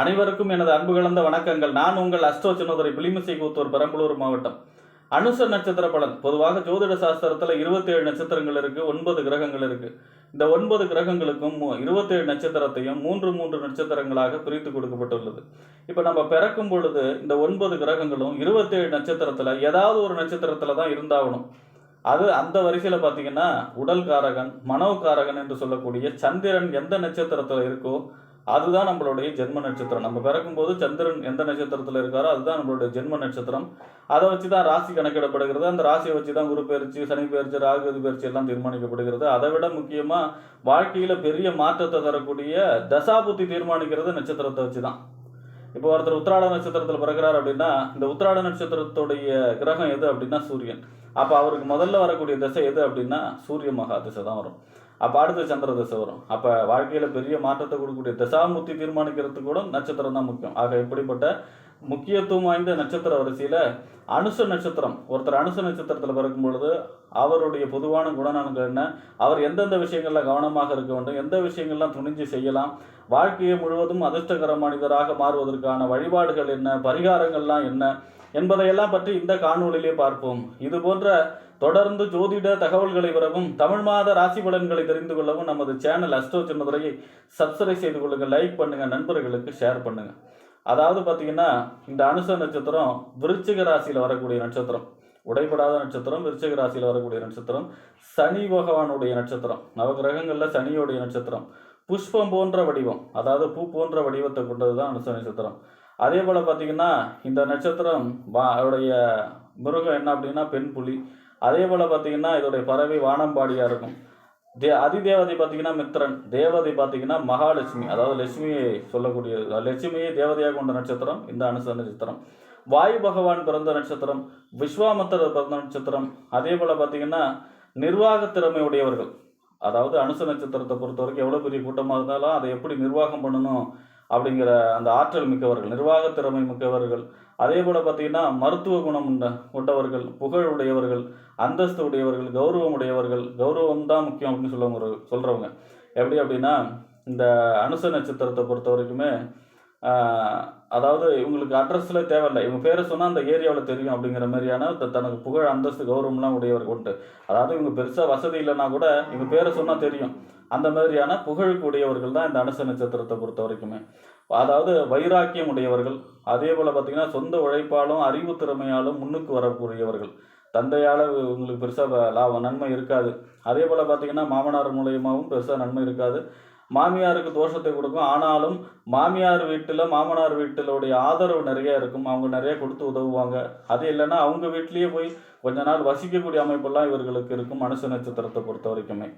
அனைவருக்கும் எனது அன்பு கலந்த வணக்கங்கள். நான் உங்கள் அஷ்டோ சின்னதுரை பிலிமிசை கூத்தூர் பெரம்பலூர் மாவட்டம். அனுச நட்சத்திர பலன். பொதுவாக ஜோதிட சாஸ்திரத்தில் இருபத்தேழு நட்சத்திரங்கள் இருக்கு ஒன்பது கிரகங்கள் இருக்கு. இந்த ஒன்பது கிரகங்களுக்கும் இருபத்தேழு நட்சத்திரத்தையும் மூன்று மூன்று நட்சத்திரங்களாக பிரித்து கொடுக்கப்பட்டுள்ளது. இப்போ நம்ம பிறக்கும் பொழுது இந்த ஒன்பது கிரகங்களும் இருபத்தேழு நட்சத்திரத்தில் ஏதாவது ஒரு நட்சத்திரத்தில் தான் இருந்தாகணும். அது அந்த வரிசையில் பார்த்தீங்கன்னா உடல் காரகன் மனோகாரகன் என்று சொல்லக்கூடிய சந்திரன் எந்த நட்சத்திரத்தில் இருக்கோ அதுதான் நம்மளுடைய ஜென்ம நட்சத்திரம். நம்ம பிறக்கும்போது சந்திரன் எந்த நட்சத்திரத்தில் இருக்காரோ அதுதான் நம்மளுடைய ஜென்ம நட்சத்திரம். அதை வச்சு தான் ராசி கணக்கிடப்படுகிறது. அந்த ராசியை வச்சு தான் குரு பயிற்சி சனி பயிற்சி ராகு பயிற்சி எல்லாம் தீர்மானிக்கப்படுகிறது. அதை விட முக்கியமாக வாழ்க்கையில் பெரிய மாற்றத்தை தரக்கூடிய தசாபுத்தி தீர்மானிக்கிறது நட்சத்திரத்தை வச்சு தான் இப்போ ஒருத்தர் உத்திராட நட்சத்திரத்தில் பிறக்கிறார் அப்படின்னா இந்த உத்திராட நட்சத்திரத்துடைய கிரகம் எது அப்படின்னா சூரியன். அப்போ அவருக்கு முதல்ல வரக்கூடிய திசை எது அப்படின்னா சூரிய மகா திசை தான் வரும். அப்போ அடுத்து சந்திர திசை வரும். அப்போ வாழ்க்கையில் பெரிய மாற்றத்தை கொடுக்கக்கூடிய திசாமூர்த்தி தீர்மானிக்கிறதுக்கு கூட நட்சத்திரம் தான் முக்கியம். ஆக இப்படிப்பட்ட முக்கியத்துவம் வாய்ந்த நட்சத்திர வரிசையில் அனுச நட்சத்திரம். ஒருத்தர் அனுச நட்சத்திரத்தில் பிறக்கும் பொழுது அவருடைய பொதுவான குணநலன்கள் என்ன? அவர் எந்தெந்த விஷயங்களில் கவனமாக இருக்க வேண்டும்? எந்த விஷயங்கள்லாம் துணிஞ்சு செய்யலாம்? வாழ்க்கையை முழுவதும் அதிர்ஷ்டகர மனிதராக மாறுவதற்கான வழிபாடுகள் என்ன? பரிகாரங்கள்லாம் என்ன? என்பதையெல்லாம் பற்றி இந்த காணொளியிலே பார்ப்போம். இது போன்ற தொடர்ந்து ஜோதிட தகவல்களை பெறவும் தமிழ் மாத ராசி பலன்களை தெரிந்து கொள்ளவும் நமது சேனல் அஸ்ட்ரோ சின்னதுரையை சப்ஸ்கிரைப் செய்து கொள்ளுங்கள் லைக் பண்ணுங்கள் நண்பர்களுக்கு ஷேர் பண்ணுங்கள் அதாவது பார்த்தீங்கன்னா இந்த அனுச நட்சத்திரம் விருச்சிக ராசியில் வரக்கூடிய நட்சத்திரம். உடைபடாத நட்சத்திரம் விருச்சிக ராசியில் வரக்கூடிய நட்சத்திரம். சனி பகவானுடைய நட்சத்திரம். நவகிரகங்களில் சனியோடைய நட்சத்திரம். புஷ்பம் போன்ற வடிவம். அதாவது பூ போன்ற வடிவத்தை கொண்டது தான் அனுச நட்சத்திரம். அதே போல் பார்த்தீங்கன்னா இந்த நட்சத்திரம் வா அதோடைய மிருகம் என்ன அப்படின்னா பெண் புலி. அதே போல் பார்த்தீங்கன்னா இதோடைய பறவை வானம்பாடியாக இருக்கும். தே அதிதேவதை பார்த்தீங்கன்னா மித்ரன் தேவதை பார்த்தீங்கன்னா மகாலட்சுமி. அதாவது லட்சுமியை சொல்லக்கூடிய லட்சுமியை தேவதையாக கொண்ட நட்சத்திரம் இந்த அனுச நட்சத்திரம். வாயு பகவான் பிறந்த நட்சத்திரம் விஸ்வாமத்தர் பிறந்த நட்சத்திரம். அதே போல் பார்த்தீங்கன்னா நிர்வாக திறமை உடையவர்கள். அதாவது அனுச நட்சத்திரத்தை பொறுத்த வரைக்கும் எவ்வளோ பெரிய கூட்டமாக இருந்தாலும் அதை எப்படி நிர்வாகம் பண்ணணும் அப்படிங்கிற அந்த ஆற்றல் மிக்கவர்கள் நிர்வாக திறமை மிக்கவர்கள் அதே போல் பார்த்தீங்கன்னா மருத்துவ குணம் கொண்டவர்கள் புகழ் உடையவர்கள் அந்தஸ்து உடையவர்கள் கௌரவம் உடையவர்கள் கௌரவம் தான் முக்கியம் அப்படின்னு சொல்லுவாங்க சொல்கிறவங்க எப்படி அப்படின்னா இந்த அனுச நட்சத்திரத்தை பொறுத்த வரைக்குமே அதாவது இவங்களுக்கு அட்ரஸில் தேவையில்லை. இவங்க பேரை சொன்னால் அந்த ஏரியாவில் தெரியும் அப்படிங்கிற மாதிரியான தனக்கு புகழ் அந்தஸ்து கௌரவம்லாம் உடையவர்கள் உண்டு. அதாவது இவங்க பெருசாக வசதி இல்லைன்னா கூட இவங்க பேரை சொன்னால் தெரியும். அந்த மாதிரியான புகழுக்குடையவர்கள் தான் இந்த அனுச நட்சத்திரத்தை பொறுத்த வரைக்குமே. அதாவது வைராக்கியம் உடையவர்கள் அதே போல் பார்த்தீங்கன்னா சொந்த உழைப்பாலும் அறிவு திறமையாலும் முன்னுக்கு வரக்கூடியவர்கள். தந்தையால் உங்களுக்கு பெருசாக லாபம் நன்மை இருக்காது. அதே போல் பார்த்தீங்கன்னா மாமனார் மூலியமாகவும் பெருசாக நன்மை இருக்காது. மாமியாருக்கு தோஷத்தை கொடுக்கும். ஆனாலும் மாமியார் வீட்டில் மாமனார் வீட்டிலுடைய ஆதரவு நிறைய இருக்கும். அவங்க நிறைய கொடுத்து உதவுவாங்க. அது இல்லைன்னா அவங்க வீட்லேயே போய் கொஞ்ச நாள் வசிக்கக்கூடிய அமைப்பெல்லாம் இவர்களுக்கு இருக்கும் மனுஷ நட்சத்திரத்தை பொறுத்த வரைக்குமே.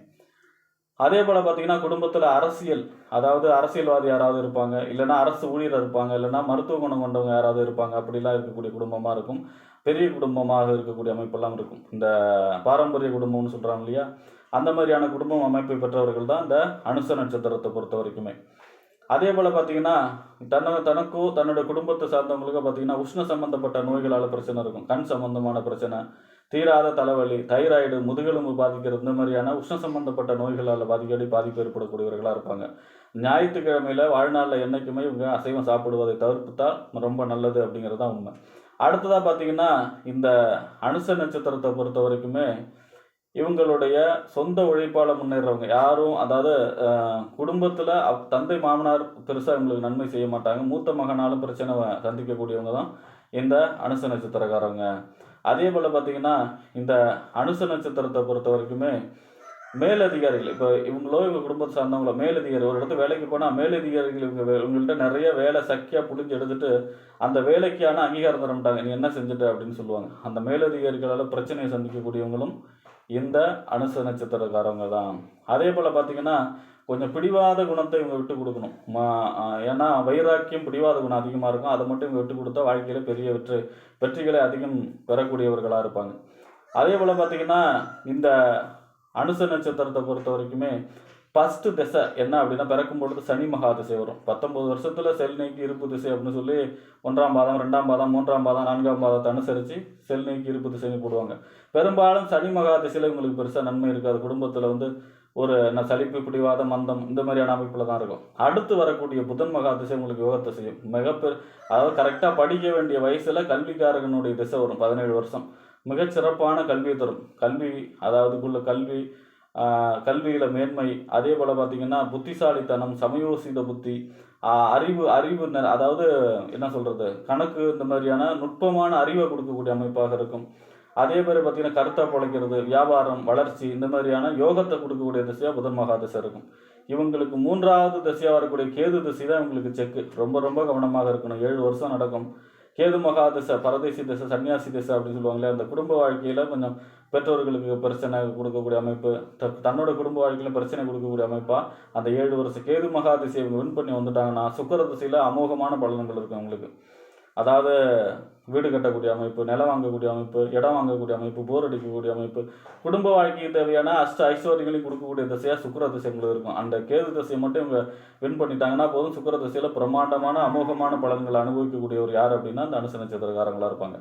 அதே போல் பார்த்தீங்கன்னா குடும்பத்தில் அரசியல் அதாவது அரசியல்வாதி யாராவது இருப்பாங்க இல்லைன்னா அரசு ஊழியர் இருப்பாங்க இல்லைனா மருத்துவ குணம் கொண்டவங்க யாராவது இருப்பாங்க அப்படிலாம் இருக்கக்கூடிய குடும்பமாக இருக்கும். பெரிய குடும்பமாக இருக்கக்கூடிய அமைப்பெல்லாம் இருக்கும். இந்த பாரம்பரிய குடும்பம்னு சொல்கிறாங்க இல்லையா? அந்த மாதிரியான குடும்பம் அமைப்பை பெற்றவர்கள் தான் இந்த அனுச நட்சத்திரத்தை பொறுத்த வரைக்குமே. அதே போல் பார்த்தீங்கன்னா தன்னை தனக்கோ தன்னோட குடும்பத்தை சார்ந்தவங்களுக்கோ பார்த்தீங்கன்னா உஷ்ண சம்மந்தப்பட்ட நோய்களால் பிரச்சனை இருக்கும். கண் சம்மந்தமான பிரச்சனை தீராத தலைவலி தைராய்டு முதுகெலும்பு பாதிக்கிறது இந்த மாதிரியான உஷ்ண சம்பந்தப்பட்ட நோய்களால் பாதிக்கடி பாதிப்பு ஏற்படக்கூடியவர்களாக இருப்பாங்க. ஞாயிற்றுக்கிழமையில் வாழ்நாளில் என்றைக்குமே இவங்க அசைவம் சாப்பிடுவதை தவிர்த்தால் ரொம்ப நல்லது அப்படிங்கிறது தான் உண்மை. அடுத்ததாக பார்த்தீங்கன்னா இந்த அனுச நட்சத்திரத்தை பொறுத்த வரைக்குமே இவங்களுடைய சொந்த உழைப்பால் முன்னேறவங்க யாரும் அதாவது குடும்பத்தில் தந்தை மாமனார் பெருசாக இவங்களுக்கு நன்மை செய்ய மாட்டாங்க. மூத்த மகனாலும் பிரச்சனை சந்திக்கக்கூடியவங்க தான் இந்த அனுச நட்சத்திரக்காரங்க. அதே போல் பார்த்தீங்கன்னா இந்த அனுச நட்சத்திரத்தை பொறுத்த வரைக்குமே மேலதிகாரிகள் இப்போ இவங்களோ இவங்க குடும்பத்தை சார்ந்தவங்களோ மேலதிகாரி ஒரு இடத்து வேலைக்கு போனால் மேலதிகாரிகள் இவங்க இவங்கள்ட்ட நிறைய வேலை சக்கியாக புழிஞ்சு எடுத்துட்டு அந்த வேலைக்கான அங்கீகாரம் தர மாட்டாங்க. நீ என்ன செஞ்சுட்ட? அப்படின்னு சொல்லுவாங்க. அந்த மேலதிகாரிகளால் பிரச்சனையை சந்திக்கக்கூடியவங்களும் இந்த அனுச நட்சத்திரக்காரவங்க தான் அதே போல் பார்த்தீங்கன்னா கொஞ்சம் பிடிவாத குணத்தை இவங்க விட்டு கொடுக்கணும். ஏன்னா வைராக்கியம் பிடிவாத குணம் அதிகமாக இருக்கும். அதை மட்டும் இவங்க விட்டு கொடுத்தா வாழ்க்கையில் பெரிய வெற்றி வெற்றிகளை அதிகம் பெறக்கூடியவர்களாக இருப்பாங்க. அதே போல் பார்த்தீங்கன்னா இந்த அனுச நட்சத்திரத்தை பொறுத்த வரைக்குமே ஃபஸ்ட்டு திசை என்ன அப்படின்னா பிறக்கும் பொழுது சனி மகா திசை வரும். பத்தொம்பது வருஷத்தில் செல் நீக்கி இருப்பு திசை அப்படின்னு சொல்லி ஒன்றாம் பாதம் ரெண்டாம் பாதம் மூன்றாம் பாதம் நான்காம் பாதத்தை அனுசரித்து செல் நீக்கி இருப்பு திசைன்னு போடுவாங்க. பெரும்பாலும் சனி மகா திசையில் உங்களுக்கு பெருசாக நன்மை இருக்காது. குடும்பத்தில் வந்து ஒரு நான் சலிப்பு பிடிவாத மந்தம் இந்த மாதிரியான அமைப்பில் தான் இருக்கும். அடுத்து வரக்கூடிய புதன் மகா திசை உங்களுக்கு யோகத்தை செய்யும். மிகப்பெரு அதாவது கரெக்டாக படிக்க வேண்டிய வயசில் கல்விக்காரகனுடைய திசை வரும். பதினேழு வருஷம். மிகச்சிறப்பான கல்வியை தரும். கல்வி அதாவதுக்குள்ள கல்வி கல்வியில் மேன்மை. அதே போல் பார்த்திங்கன்னா புத்திசாலித்தனம் சமயோசித புத்தி அறிவு அறிவு அதாவது என்ன சொல்கிறது கணக்கு இந்த மாதிரியான நுட்பமான அறிவை கொடுக்கக்கூடிய அமைப்பாக இருக்கும். அதே மாதிரி பார்த்திங்கன்னா கருத்தை பிழைக்கிறது வியாபாரம் வளர்ச்சி இந்த மாதிரியான யோகத்தை கொடுக்கக்கூடிய திசையாக புதன் மகா திசை இருக்கும். இவங்களுக்கு மூன்றாவது திசையாக வரக்கூடிய கேது திசை தான் இவங்களுக்கு செக்கு. ரொம்ப ரொம்ப கவனமாக இருக்கணும். ஏழு வருஷம் நடக்கும். கேது மகா திசை பரதேசி திசை சன்னியாசி திசை அப்படின்னு சொல்லுவாங்களே அந்த குடும்ப வாழ்க்கையில் கொஞ்சம் பெற்றோர்களுக்கு பிரச்சனை கொடுக்கக்கூடிய அமைப்பு த- தன்னோட குடும்ப வாழ்க்கையிலும் பிரச்சனை கொடுக்கக்கூடிய அமைப்பாக அந்த ஏழு வருஷம் கேது மகா திசை இவங்க வின் பண்ணி வந்துட்டாங்கன்னா சுக்கர திசையில் அமோகமான பலன்கள் இருக்கும் அவங்களுக்கு. அதாவது வீடு கட்டக்கூடிய அமைப்பு நிலம் வாங்கக்கூடிய அமைப்பு இடம் வாங்கக்கூடிய அமைப்பு போர் அடிக்கக்கூடிய அமைப்பு குடும்ப வாழ்க்கைக்கு தேவையான அஷ்ட ஐஸ்வர்யங்களையும் கொடுக்கக்கூடிய திசையாக சுக்கர திசை உங்களுக்கு இருக்கும். அந்த கேது திசையை மட்டும் இவங்க வின் பண்ணிட்டாங்கன்னா போதும். சுக்கர திசையில் பிரம்மாண்டமான அமோகமான பலன்களை அனுபவிக்கக்கூடியவர் யார் அப்படின்னா அந்த அனுச நட்சத்திரக்காரங்களாக இருப்பாங்க.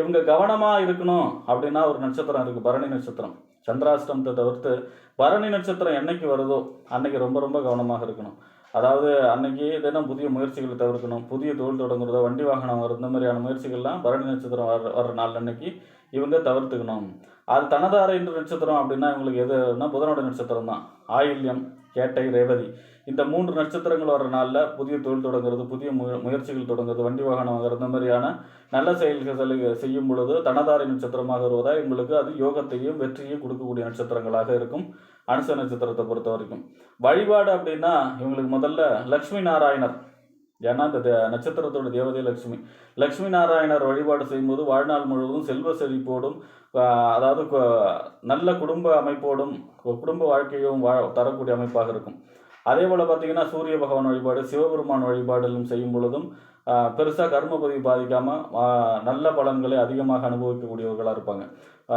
இவங்க கவனமாக இருக்கணும் அப்படின்னா ஒரு நட்சத்திரம் இருக்குது பரணி நட்சத்திரம். சந்திராஷ்டமத்தை தவிர்த்து பரணி நட்சத்திரம் என்னைக்கு வருதோ அன்னைக்கு ரொம்ப ரொம்ப கவனமாக இருக்கணும். அதாவது அன்னைக்கு தினம் புதிய முயற்சிகளை தவிர்க்கணும். புதிய தொழில் தொடங்குறதோ வண்டி வாகனம் வரும் இந்த மாதிரியான முயற்சிகள்லாம் பரணி நட்சத்திரம் வர வர்ற நாள் அன்னைக்கு இவங்க தவிர்த்துக்கணும். அது தனதார என்ற நட்சத்திரம் அப்படின்னா இவங்களுக்கு எதுனா புதனோட நட்சத்திரம் தான். ஆயில்யம் கேட்டை ரேவதி. இந்த மூன்று நட்சத்திரங்கள் வர நாளில் புதிய தொழில் தொடங்குறது புதிய மு முயற்சிகள் தொடங்குறது வண்டி வாகனம் வாங்குறது இந்த மாதிரியான நல்ல செயல்களை செய்யும் பொழுது தனதாரி நட்சத்திரமாக வருவதால் இவங்களுக்கு அது யோகத்தையும் வெற்றியையும் கொடுக்கக்கூடிய நட்சத்திரங்களாக இருக்கும். அனுச நட்சத்திரத்தை பொறுத்த வரைக்கும். வழிபாடு அப்படின்னா இவங்களுக்கு முதல்ல லக்ஷ்மி நாராயணர். ஏன்னா இந்த நட்சத்திரத்தோட தேவதை லக்ஷ்மி லக்ஷ்மி நாராயணர் வழிபாடு செய்யும்போது வாழ்நாள் முழுவதும் செல்வ செழிப்போடும் அதாவது நல்ல குடும்ப அமைப்போடும் குடும்ப வாழ்க்கையும் வா தரக்கூடிய அமைப்பாக இருக்கும். அதே போல் பார்த்தீங்கன்னா சூரிய பகவான் வழிபாடு சிவபெருமான் வழிபாடுகளும் செய்யும் பொழுதும் பெருசாக கர்மபதி பாதிக்காமல் நல்ல பலன்களை அதிகமாக அனுபவிக்கக்கூடியவர்களாக இருப்பாங்க.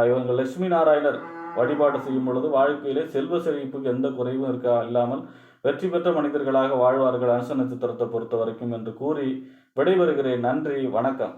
இவங்க லட்சுமி நாராயணர் வழிபாடு செய்யும் பொழுது வாழ்க்கையிலே செல்வ செழிப்புக்கு எந்த குறைவும் இருக்கா இல்லாமல் வெற்றி பெற்ற மனிதர்களாக வாழ்வார்கள் அனுச நட்சத்திரத்தை பொறுத்த வரைக்கும் என்று கூறி விடைபெறுகிறேன். நன்றி வணக்கம்.